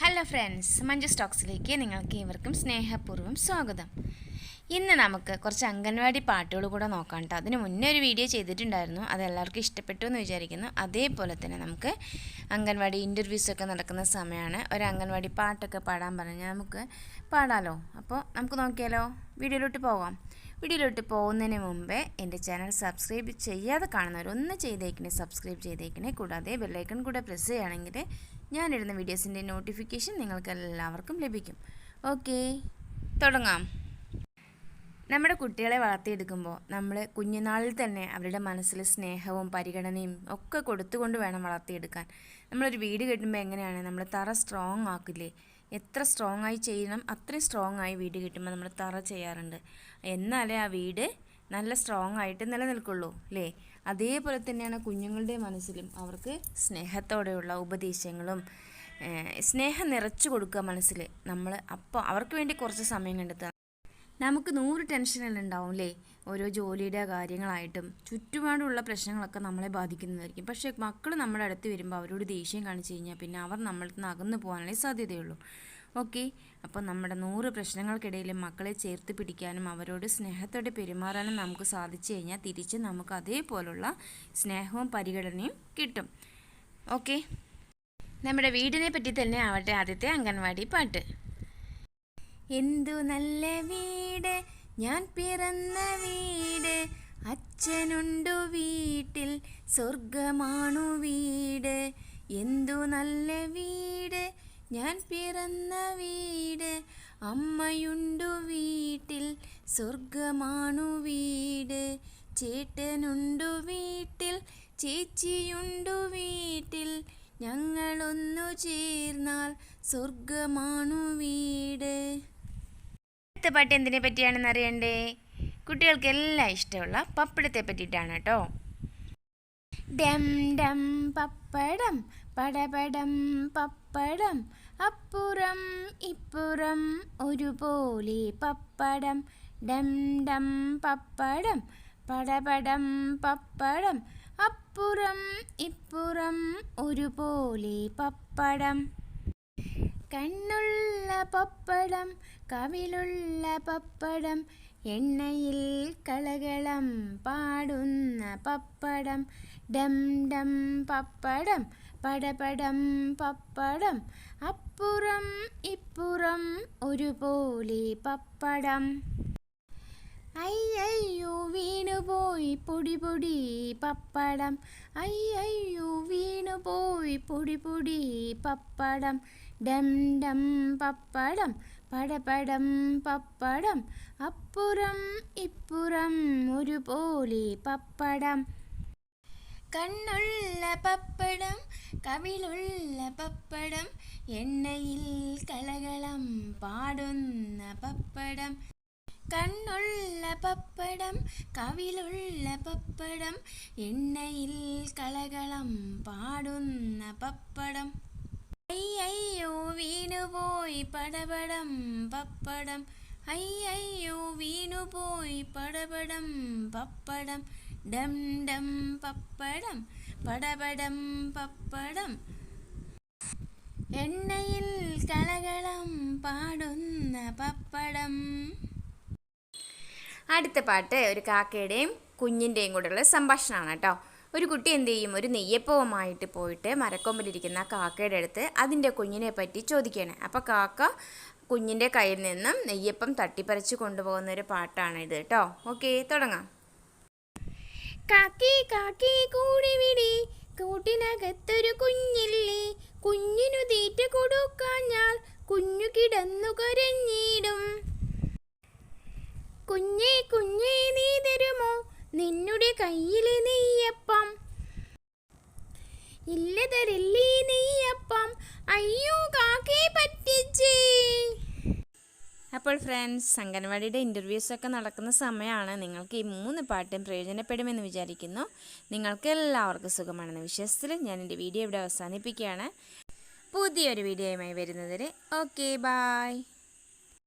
Hello friends Manju സ്റ്റോക്സിലേക്ക് നിങ്ങൾക്ക് ഏവർക്കും സ്നേഹപൂർവം സ്വാഗതം. ഇന്ന് നമുക്ക് കുറച്ച് അംഗൻവാടി പാട്ടുകൾ കൂടെ നോക്കാം കേട്ടോ അതിന് മുന്നേ ഒരു വീഡിയോ ചെയ്തിട്ടുണ്ടായിരുന്നു. അത് എല്ലാവർക്കും ഇഷ്ടപ്പെട്ടു എന്ന് വിചാരിക്കുന്നു. അതേപോലെ തന്നെ നമുക്ക് അംഗൻവാടി ഇന്റർവ്യൂസൊക്കെ നടക്കുന്ന സമയമാണ് ഒരു അംഗൻവാടി പാട്ടൊക്കെ പാടാൻ പറഞ്ഞാൽ നമുക്ക് പാടാലോ. അപ്പോൾ നമുക്ക് നോക്കിയാലോ. വീഡിയോയിലോട്ട് പോവാം. വീഡിയോയിലോട്ട് പോകുന്നതിന് മുമ്പേ എന്റെ ചാനൽ സബ്സ്ക്രൈബ് ചെയ്യാതെ കാണുന്നവർ ഒന്ന് ചെയ്തേക്കണേ സബ്സ്ക്രൈബ് ചെയ്തേക്കണേ. കൂടാതെ ബെല്ലൈക്കൺ കൂടെ പ്രസ് ചെയ്യുകയാണെങ്കിൽ ഞാനിടുന്ന വീഡിയോസിന്റെ നോട്ടിഫിക്കേഷൻ നിങ്ങൾക്ക് എല്ലാവർക്കും ലഭിക്കും. ഓക്കേ തുടങ്ങാം. നമ്മുടെ കുട്ടികളെ വളർത്തിയെടുക്കുമ്പോൾ നമ്മൾ കുഞ്ഞുനാളിൽ തന്നെ അവരുടെ മനസ്സിൽ സ്നേഹവും പരിഗണനയും ഒക്കെ കൊടുത്തുകൊണ്ട് വേണം വളർത്തിയെടുക്കാൻ. നമ്മളൊരു വീട് കെട്ടുമ്പോൾ എങ്ങനെയാണ്? നമ്മൾ തറ സ്ട്രോങ് ആക്കില്ലേ? എത്ര സ്ട്രോങ് ആയി ചെയ്യണം? അത്രയും സ്ട്രോങ് ആയി വീട് കിട്ടുമ്പോൾ നമ്മൾ തറ ചെയ്യാറുണ്ട്. എന്നാലേ ആ വീട് നല്ല സ്ട്രോങ് ആയിട്ട് നിലനിൽക്കുള്ളൂ അല്ലേ അതേപോലെ തന്നെയാണ് കുഞ്ഞുങ്ങളുടെ മനസ്സിലും അവർക്ക് സ്നേഹത്തോടെയുള്ള ഉപദേശങ്ങളും സ്നേഹം നിറച്ചു കൊടുക്കുക മനസ്സിൽ. നമ്മൾ അപ്പോൾ അവർക്ക് വേണ്ടി കുറച്ച് സമയം കണ്ടെത്തുക. നമുക്ക് നൂറ് ടെൻഷനെല്ലാം ഉണ്ടാവും അല്ലേ ഓരോ ജോലിയുടെ കാര്യങ്ങളായിട്ടും ചുറ്റുപാടുള്ള പ്രശ്നങ്ങളൊക്കെ നമ്മളെ ബാധിക്കുന്നതായിരിക്കും. പക്ഷേ മക്കൾ നമ്മുടെ അടുത്ത് വരുമ്പോൾ അവരോട് ദേഷ്യം കാണിച്ചു കഴിഞ്ഞാൽ പിന്നെ അവർ നമ്മളിൽ നിന്ന് അകന്നു പോകാനുള്ള സാധ്യതയുള്ളൂ. ഓക്കെ? അപ്പോൾ നമ്മുടെ നൂറ് പ്രശ്നങ്ങൾക്കിടയിൽ മക്കളെ ചേർത്ത് പിടിക്കാനും അവരോട് സ്നേഹത്തോടെ പെരുമാറാനും നമുക്ക് സാധിച്ചു കഴിഞ്ഞാൽ തിരിച്ച് നമുക്ക് അതേപോലുള്ള സ്നേഹവും പരിഗണനയും കിട്ടും. ഓക്കെ? നമ്മുടെ വീടിനെ പറ്റി തന്നെ ആവട്ടെ ആദ്യത്തെ അംഗൻവാടി പാട്ട്. എന്തു നല്ല വീട്? ഞാൻ പിറന്ന വീട്. അച്ഛനുണ്ടു വീട്ടിൽ. സ്വർഗമാണു വീട്. എന്തു നല്ല വീട്? ഞാൻ പിറന്ന വീട്. അമ്മയുണ്ടു വീട്ടിൽ. സ്വർഗമാണു വീട്. ചേട്ടനുണ്ടു വീട്ടിൽ. ചേച്ചിയുണ്ടു വീട്ടിൽ. ഞങ്ങളൊന്നു ചേർന്നാൽ സ്വർഗമാണു വീട്. അടുത്ത പാട്ട് എന്തിനെ പറ്റിയാണെന്ന് അറിയണ്ടേ? കുട്ടികൾക്ക് എല്ലാം ഇഷ്ടമുള്ള പപ്പടത്തെ പറ്റിയിട്ടാണ് കേട്ടോ. ഡം ഡം പപ്പടം പടപടം പപ്പടം. അപ്പുറം ഇപ്പുറം ഒരുപോലെ പപ്പടം. ഡം ഡം പപ്പടം പടപടം പപ്പടം. അപ്പുറം ഇപ്പുറം ഒരുപോലെ പപ്പടം. കണ്ണുള്ള പപ്പടം കവിലുള്ള പപ്പടം എണ്ണയിൽ കളകളം പാടുന്ന പപ്പടം. ഡം ഡം പപ്പടം പടപടം പപ്പടം. അപ്പുറം ഇപ്പുറം ഒരുപോലെ പപ്പടം. വീണുപോയി പൊടി പൊടി പപ്പടം. അയ്യയ്യോ വീണുപോയി പൊടി പൊടി പപ്പടം. ഡം ഡം പപ്പടം. പടപടം പപ്പടം. അപ്പുറം ഇപ്പുറം ഒരുപോലെ പപ്പടം. കണ്ണുള്ള പപ്പടം കവിളുള്ള പപ്പടം. എണ്ണയിൽ കളകളം പാടുന്ന പപ്പടം. കണ്ണുള്ള പപ്പടം കവിളുള്ള പപ്പടം എണ്ണയിൽ കളകളം പാടുന്ന പപ്പടം. അയ്യോ വീണുപോയി പടപടം പപ്പടം. അയ്യോ വീണുപോയി പടപടം പപ്പടം. ഡം ഡം പപ്പടം പടപടം പപ്പടം. എണ്ണയിൽ കളകളം പാടുന്ന പപ്പടം. അടുത്ത പാട്ട് ഒരു കാക്കയുടെയും കുഞ്ഞിന്റെയും കൂടെയുള്ള സംഭാഷണമാണ് കേട്ടോ. ഒരു കുട്ടി എന്ത് ചെയ്യും? ഒരു നെയ്യപ്പവുമായിട്ട് പോയിട്ട് മരക്കൊമ്പിലിരിക്കുന്ന കാക്കയുടെ അടുത്ത് അതിന്റെ കുഞ്ഞിനെ പറ്റി ചോദിക്കുകയാണ്. അപ്പോൾ കാക്ക കുഞ്ഞിന്റെ കയ്യിൽ നിന്നും നെയ്യപ്പം തട്ടിപ്പറിച്ച് കൊണ്ടുപോകുന്ന ഒരു പാട്ടാണ് ഇത് കേട്ടോ. ഓക്കെ തുടങ്ങാം. കാക്കി കാക്കി കൂടി വിടി. കൂട്ടിനകത്തൊരു കുഞ്ഞില്ലേ. കുഞ്ഞിനു തീറ്റ കൊടുക്കാഞ്ഞാൽ കുഞ്ഞു കിടന്നു കരഞ്ഞിടും കുഞ്ഞേ കുഞ്ഞേ നീ തരുമോ? നിന്നുടെ കയ്യിലെ നെയ്യപ്പം. ഇല്ല തരില്ലേ നെയ്യപ്പം? അയ്യോ കാക്കേ പറ്റിച്ചേ. അപ്പോൾ ഫ്രണ്ട്സ് അംഗൻവാടിയുടെ ഇന്റർവ്യൂസ് ഒക്കെ നടക്കുന്ന സമയമാണ് നിങ്ങൾക്ക് ഈ മൂന്ന് പാട്ടും പ്രയോജനപ്പെടുമെന്ന് വിചാരിക്കുന്നു. നിങ്ങൾക്ക് എല്ലാവർക്കും സുഖമാണെന്ന് വിശ്വാസത്തിൽ ഞാൻ എന്റെ വീഡിയോ ഇവിടെ അവസാനിപ്പിക്കുകയാണ്. പുതിയൊരു വീഡിയോയുമായി വരുന്നതിന് ഓക്കെ ബായ്.